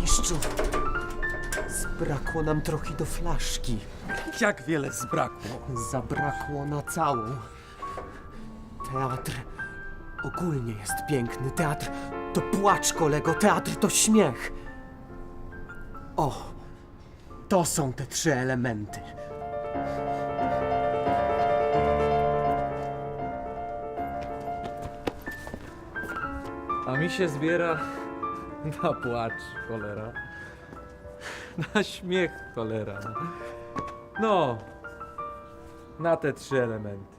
Mistrzu, zbrakło nam trochę do flaszki. Jak wiele zbrakło. Zabrakło na całą. Teatr ogólnie jest piękny. Teatr to płacz, kolego. Teatr to śmiech. O, to są te trzy elementy. A mi się zbiera na płacz, cholera. Na śmiech, cholera. No, na te trzy elementy.